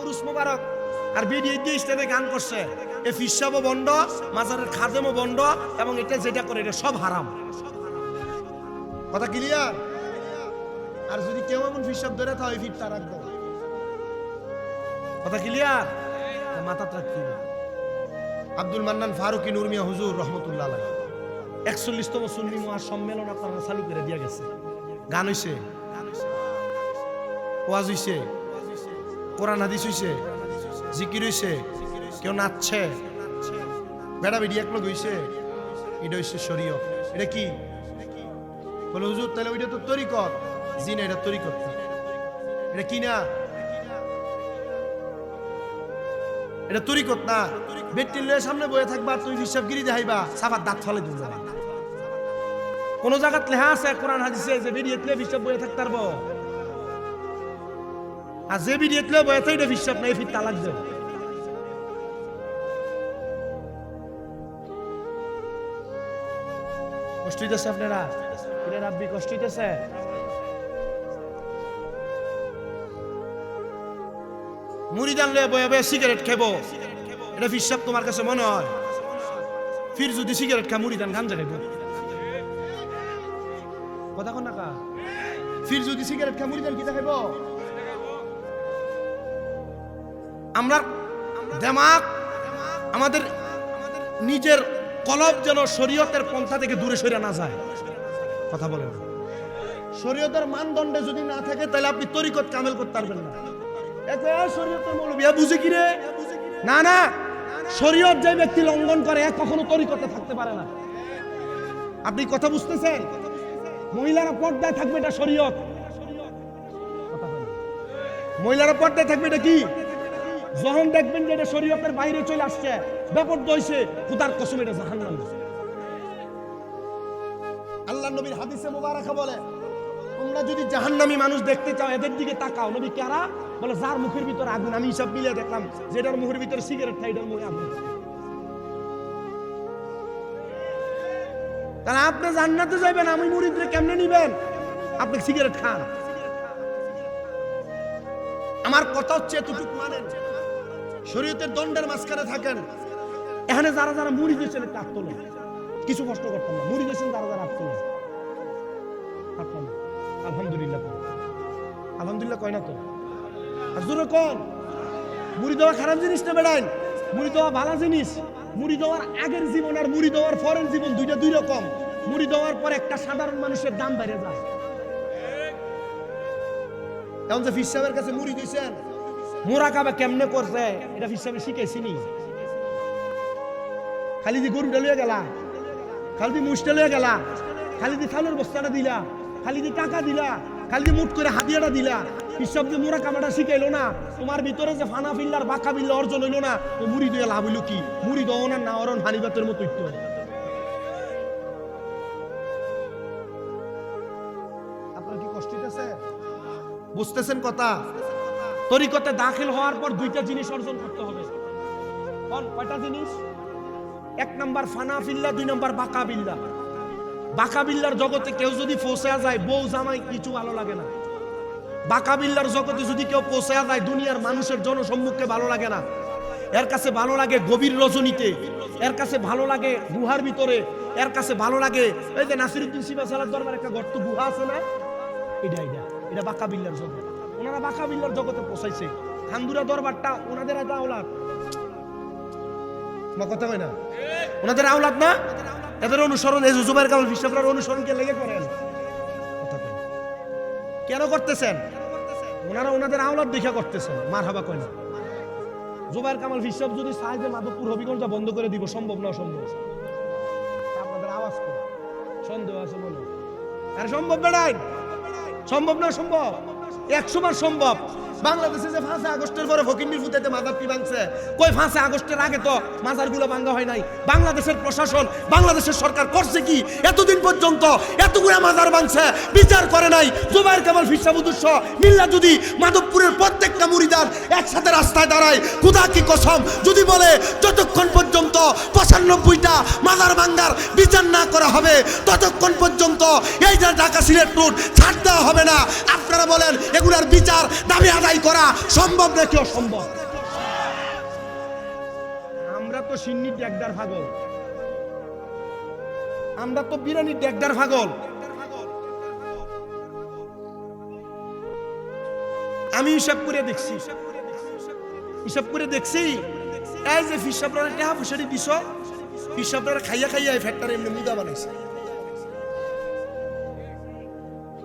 উরুস মোবারক। আর video দিয়ে স্টেজে গান করছে। এ ফিসাবও বন্ধ মাজারের খাদেমও বন্ধ এবং এটা যেটা করে এটা সব হারাম। কথা ক্লিয়ার আর যদি কেউ এমন ফিসাব ধরে ফিট তার রাখব। কথা ক্লিয়ার মাথা রাখতে। আব্দুল মান্নান ফারুকি নুরমিয়া হুজুর রহমতুল্লাহ আলাই একচল্লিশতম সুন্নি মহা সম্মেলন আপনারা চালু করে দিয়ে গেছে। গান হইছে। ওয়াজ হইছে? কোরআন হাদিস হইছে, জিকির হইছে, কেউ নাচছে। বেড়া বেড়ি এক লোক হইছে, এটা হইছে শরীয় এটা কি? বলে, হুজুর, তাহলে ওইটা তো তরিকত। জি না এটা তরিকত না। এটা কি না? এটা তরিকত না। লয়ে সামনে বয়ে থাকবা, তুই হিসাব গিরি দেখাইবা সাফার দাঁত ফলে দিব কোন জায়গাত লেহা আছে কোরআন হাদিসে যে বেরিয়ে হিসাব বয়ে থাকতে পারব আর যে বেরিয়ে তুলে বয়ে থাকে এটা হিসাব নাই ফির তালাক দেব। কষ্ট হইতেছে আপনারা? এটা রাব্বি, কষ্ট হইতেছে? মুড়িদান লয়ে বয়ে বয়ে সিগারেট খেবো এটা ফিসাব তোমার কাছে মনে হয়? ফির যদি সিগারেট খা মুড়িদান গাঞ্জা খাইব। কথা কোন নাকা ফির যদি সিগারেট খা মুড়িদান কি খাইব? আমরা দেমাগ আমাদের নিজের কলব যেন শরীয়তের পন্থা থেকে দূরে সরে না যায়। কথা বলেন। শরীয়তের মানদণ্ডে যদি না থাকে, তাহলে আপনি তরিকত কামেল করতে পারবেন না। শরীয়তের মৌলবিয়া বুঝে কি রে? না না। শরীয়ত যে ব্যক্তি লঙ্ঘন করে কখনো তরিকতে থাকতে পারে না। আপনি কথা বুঝতেছেন? মহিলারা পর্দায় থাকবে এটা শরীয়ত। মহিলারা পর্দায় থাকবে এটা কি? যখন দেখবেন যে এটা শরীয়তের বাইরে চলে আসছে। ব্যাপার হইছে, খুদার কসম এটা জাহান্নাম। আল্লাহ নবীর হাদিসে মুবারাকা বলে, তোমরা যদি জাহান্নামী মানুষ দেখতে চাও, এদের দিকে তাকাও। নবী কারা? বলে, যার মুখের ভিতরে আগুন, আমি সব মিলে দেখলাম, যেটার মুখের ভিতরে সিগারেট খাই এটার মুখে আগুন। তাহলে আপনি জান্নাতে যাবেন আমি মুড়িদরে কেমনে নিবেন? আপনি সিগারেট খান। আমার কথা হচ্ছে এতটুকু মানেন। শরীয়তের দণ্ডের মাঝখানে থাকেন। এখানে যারা যারা মুড়ি দিয়েছেন একটা হাত তোলেন কিছু কষ্ট করতাম না। মুড়ি দিয়েছেন যারা যারা হাত তোলেন আলহামদুলিল্লাহ আলহামদুলিল্লাহ কয় না তো? আর কন, মুড়ি দেওয়া খারাপ জিনিস না বেড়াইন মুড়ি দেওয়া ভালো জিনিস। মুড়ি দেওয়ার আগের জীবন আর মুড়ি দেওয়ার পরের জীবন দুইটা দুই রকম। মুড়ি দেওয়ার পর একটা সাধারণ মানুষের দাম বেড়ে যায়। এখন যে ফিস সাহেবের কাছে মুড়ি দিয়েছেন মোরা কাবা কেমনে করছে এটা ফিস সাহেব শিখেছি খালি দি গরুটা লইয়া গেলা খালি দি মুষ্টা লইয়া গেলা খালি দি থালের বস্তাটা দিলা খালি দি টাকা দিলা খালি দি মুট করে হাতিয়াটা দিলা হিসাব যে মোরা কামাটা শিখাইলো না তোমার ভিতরে যে ফানা ফিল্লার বাঁকা বিল্লা অর্জন হইল না তো মুড়ি দিয়ে লাভ হইল কি মুড়ি দেওয়া না অরণ হানিবাতের মতো ইত্য আপনার কি কষ্ট বুঝতেছেন কথা তরিকতে দাখিল হওয়ার পর দুইটা জিনিস অর্জন করতে হবে। কয়টা জিনিস? এক নাম্বার ফানা ফিল্লা দুই নাম্বার বাঁকা বিল্লা বাঁকা বিল্লার জগতে কেউ যদি ফসে যায়, বউ জামাই কিছু ভালো লাগে না। বাঁকা বিল্লার জগতে যদি কেউ পৌঁছে যায়, দুনিয়ার মানুষের জনসম্মুখে ভালো লাগে না। এর কাছে ভালো লাগে গভীর রজনীতে। এর কাছে ভালো লাগে গুহার ভিতরে। এর কাছে ভালো লাগে, এই যে নাসিরুদ্দিন সিবা সালার দরবার একটা গর্ত গুহা আছে না? এটা এটা। এটা বাঁকা বিল্লার জগৎ। ওনারা বাঁকা বিল্লার জগতে পৌঁছাইছে খান্দুরা দরবারটা ওনাদের একটা আওলাদ। আমার কথা হয় না? ওনাদের আওলাদ না? এদের অনুসরণ, এই জুবাইর কামাল বিশ্বকরার অনুসরণকে লেগে করেন কেন করতেছেন? ওনারা ওনাদের আওলাদ দেখা করতেছেন। মার হাবা কয় না? জুবাইর কামাল হিসাব যদি চায় যে মাধবপুর হবিগঞ্জটা বন্ধ করে দিব, সম্ভব না অসম্ভব? আপনাদের আওয়াজ করে সন্দেহ আছে বলো। আর সম্ভব বেড়াই। সম্ভব না সম্ভব একশো বার সম্ভব। বাংলাদেশে যে পাঁচে আগস্টের পরে ফকিন্দির ফুটাইতে মাজার কি ভাঙছে? কই পাঁচে আগস্টের আগে তো মাজারগুলো ভাঙ্গা হয় নাই? বাংলাদেশের প্রশাসন, বাংলাদেশের সরকার করছে কি? এতদিন পর্যন্ত এতগুলা মাজার ভাঙছে, বিচার করে নাই। জুবাইর কামাল ফিসাবুদুস মিল্লা যদি মাধবপুরের প্রত্যেক প্রত্যেকটা মুরিদার একসাথে রাস্তায় দাঁড়ায়, খুদা কি কসম? যদি বলে পঁচানব্বইটা মাদার ভাঙ্গার বিচার না করা হবে। ততক্ষণ পর্যন্ত এই যে ঢাকা সিলেট রোড ছাড় দেওয়া হবে না। আপনারা বলেন, এগুলার বিচার দাবি আদায় করা সম্ভব নাকি অসম্ভব? আমরা তো সিন্নি ডেকদার পাগল। আমরা তো বিরানি ডেকদার পাগল। আমি হিসাব করে দেখছি। হিসাব করে দেখছি। এই যে ফিসাবরা খাইয়া খাইয়া এই এমনি মুদা বানাইছে।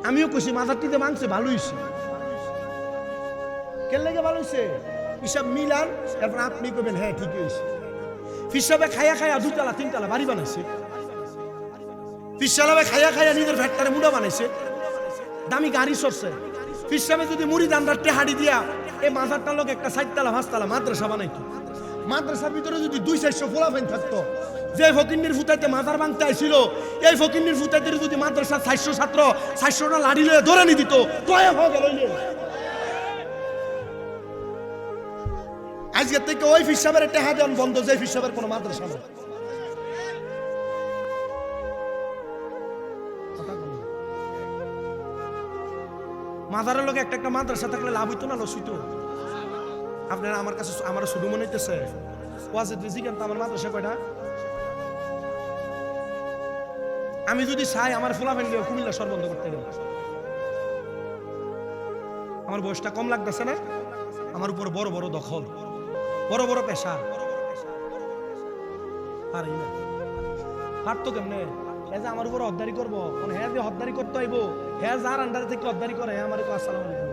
আমিও কইছি মাথাটিতে মাংস ভালো হইছে। কেন লাগে ভালো হইছে? হিসাব মিলান এরপর আপনি কবেন হ্যাঁ ঠিক হয়েছে ফিসাবে খাইয়া খাইয়া দুতলা তিনতলা বাড়ি বানাইছে। ফিসালাবে খাইয়া খাইয়া নিজের ফ্যাক্টরি মুডা বানাইছে। দামি গাড়ি সরছে ফিসাবে যদি মুড়ি দান্দার টেহাড়ি দিয়া এই মাথারটা লোক একটা সাইডতলা পাঁচতলা মাদ্রাসা বানাইতো। মাদ্রাসার ভিতরে যদি দুই চারশো ফোলাফাইন থাকতো যে ফকিন্নির ফুটাইতে মাথার ভাঙতে আইছিল, এই ফকিন্নির ফুটাইতে যদি মাদ্রাসার চারশো ছাত্র চারশোটা লাড়ি লয়ে ধরে নি দিত তয়ে হয়ে গেল আজকে থেকে ওই ফিসাবের টেহা বন্ধ, যে ফিসাবের কোনো মাদ্রাসা নেই। মাদারের লোক একটা একটা মাদ্রাসা থাকলে লাভ হইতো না, লস হইতো। আপনারা আমার কাছে আমার শুধু মনে হইতেছে ওয়াজে জিজ্ঞান তো আমার মাদ্রাসা কয়টা? আমি যদি চাই আমার ফোলা ফেলে কুমিল্লা সর বন্ধ করতে গেলে। আমার বয়সটা কম লাগতেছে না? আমার উপর বড় বড় দখল, বড় বড় পেশা। পারি পারতো কেমনে? এ যে আমার উপর হদ্দারি করব মানে হ্যাঁ যে হদ্দারি করতে আইব হ্যাঁ যার আন্ডারে থেকে হদ্দারি করে হ্যাঁ আমার আসসালাম আলাইকুম।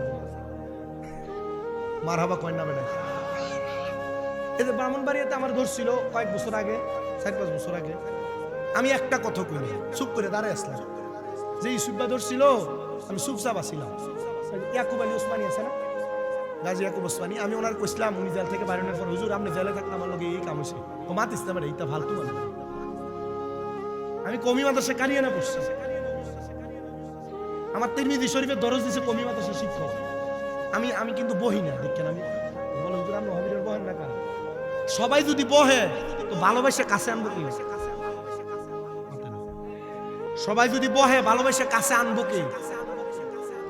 মার হাবা কয় না এই যে ব্রাহ্মণবাড়িয়াতে আমার ধরছিল কয়েক বছর আগে, চার পাঁচ বছর আগে। আমি একটা কথা কই চুপ করে দাঁড়ায় আসলাম। যে ইসুব্বা ধরছিল আমি চুপচাপ আসছিলাম ইয়াকুব আলী ওসমানী আছে না? গাজী ইয়াকুব ওসমানী, আমি ওনার কইছিলাম, উনি জেল থেকে বাইরে পর, হুজুর, আপনি জেলে থাকলে আমার লগে এই কাম হয়েছে ও মাতিস না এইটা ফালতু মানে আমি কমি মাদ্রাসা কারিয়ানা পড়ছি। আমার তিরমিজি শরীফের দরজ দিছে কমি মাদ্রাসা শিক্ষক। আমি আমি কিন্তু বহি না, দেখেন আমি। বলে হুজুর, আপনি হবিরের বহেন না কারণ সবাই যদি বহে, তো ভালোবাসে কাছে আনব কি সবাই যদি বহে, ভালোবাসে কাছে আনব কি?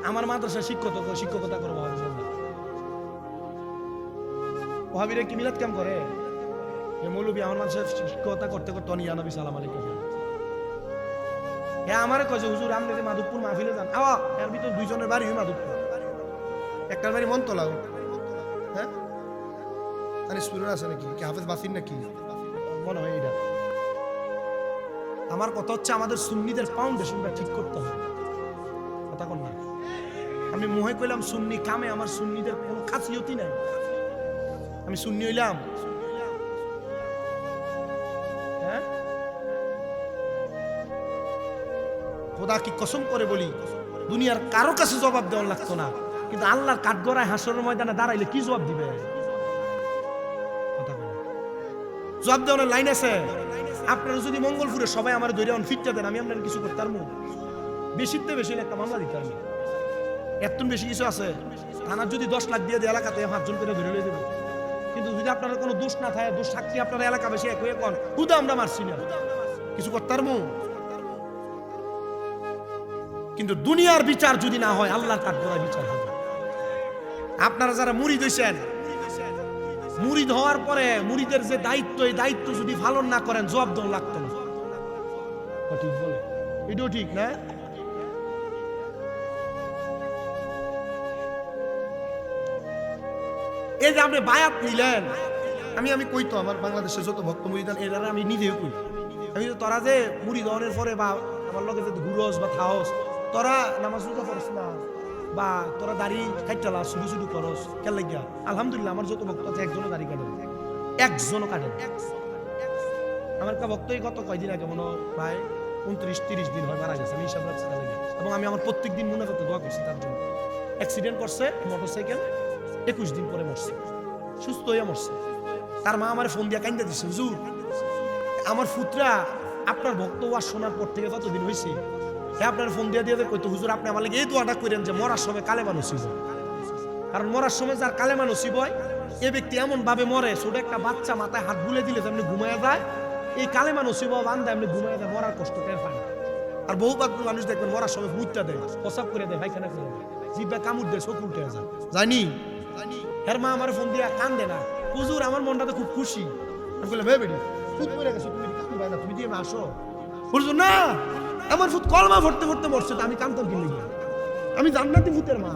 আমার মাদ্রাসা শিক্ষক শিক্ষকতা করব ওহাবিরে কি মিলাদ কাম করে? মৌলবী, আমার মানুষের শিক্ষকতা করতে করতে অনিয়া নবী, সালাম আলাইকুম। হ্যাঁ আমার কয়ে যে, হুজুর যে মাধবপুর মাহফিলে যান। আওয়া, এর দুইজনের বাড়ি মাধবপুর। একটার বাড়ি মন্তলা হ্যাঁ? আরে আছে নাকি? কি হাফেজ বাসির নাকি? মনে হয় এটা আমার কথা হচ্ছে আমাদের সুন্নিদের ফাউন্ডেশনটা ঠিক করতে হবে। কথা কোন না। আমি মোহে কইলাম, সুন্নি কামে আমার সুন্নিদের কোনো খাসিয়তই নাই। আমি সুন্নি হইলাম। হ্যাঁ? খোদা কি কসম করে বলি, দুনিয়ার কারও কাছে জবাব দেওয়ার লাগতো না। কিন্তু আল্লাহর কাঠগড়ায় হাসরের ময়দানে দাঁড়াইলে কি জবাব দিবে। জবাব দেওয়ার লাইন আছে? আপনারা যদি মঙ্গলপুরে সবাই আমার দৈরে ফিটটা দেন, আমি আপনার কিছু করতে পারব? বেশিতে বেশি একটা মামলা দিতে আমি এত বেশি কিছু আছে। থানার যদি দশ লাখ দিয়ে দেয় এলাকাতে পাঁচজন করে ধরে লয়ে দেবে। কিন্তু যদি আপনার কোনো দোষ না থাকে, দোষ সাক্ষী আপনার এলাকা বেশি এক হয়ে কন, হুদা আমরা মারছি না। কিছু করতে পারব? কিন্তু দুনিয়ার বিচার যদি না হয় আল্লাহর কাঠগড়ায় বিচার হবে। আপনারা যারা মুড়ি দিয়েছেন মুরিদ হওয়ার পরে মুরিদের যে দায়িত্ব, এই দায়িত্ব যদি পালন না করেন, জবাব দেওয়া লাগতো না। ঠিক বলে? এটাও ঠিক না? এই যে আপনি বায়াত নিলেন, আমি আমি কই তো আমার বাংলাদেশের যত ভক্ত মুরিদান এরা আমি নিজেও কই। আমি তো তোরা যে মুড়ি দহনের পরে বা আমার লগে যে ঘুরস বা খাওস, তোরা নামাজ রোজা পড়স না। বা তোরা দাড়ি কাটলা শুধু শুধু করস, কেন লাগিয়া? আলহামদুলিল্লাহ, আমার যত ভক্ত আছে, একজনও দাড়ি কাটে একজনও কাটে আমার একটা ভক্তই গত কয়দিন আগে মনে প্রায় উনত্রিশ, তিরিশ দিন হয় মারা গেছে, আমি হিসাব রাখছি তার এবং আমি আমার প্রত্যেক দিন মনে করতে দোয়া করছি তার জন্য। অ্যাক্সিডেন্ট করছে মোটরসাইকেল একুশ দিন পরে মরছে। সুস্থ হয়ে মরছে। তার মা আমার ফোন দিয়ে কান্দা দিচ্ছে হুজুর, আমার ফুতরা আপনার ভক্ত ওয়াজ শোনার পর থেকে কতদিন হয়েছে হ্যাঁ আপনার ফোন দিয়ে দিয়ে কইতো, হুজুর, আপনি আমার এই দোয়াটা করেন যে মরার সময় কালে মানুষ কারণ মরার সময় যার কালেমা নসিব হয়, এ ব্যক্তি এমন ভাবে মরে, ছোট একটা বাচ্চা মাথায় হাত বুলে দিলে যেমনি ঘুমায় যায়, এই কালেমা নসিব বান্ধা এমনি ঘুমায় যায়, মরার কষ্ট টের পায় আর বহু মানুষ দেখবেন মরার সময় মুচটা দেয়, প্রসাব করে দেয়, পায়খানা করে জিব্বা কামড় দেয়, চোখ উল্টে যায়। জানি? হের মা আমার ফোন দিয়ে কান্দে না। হুজুর, আমার মনটাতে খুব খুশি। আমি বললাম হে গেছো, তুমি তুমি দিয়ে আসো। হুজুর, না! আমার ফুট কলমা ভরতে ভরতে মরছে তো আমি কান্দতাম কিনলে আমি জান্নাতি ভূতের মা।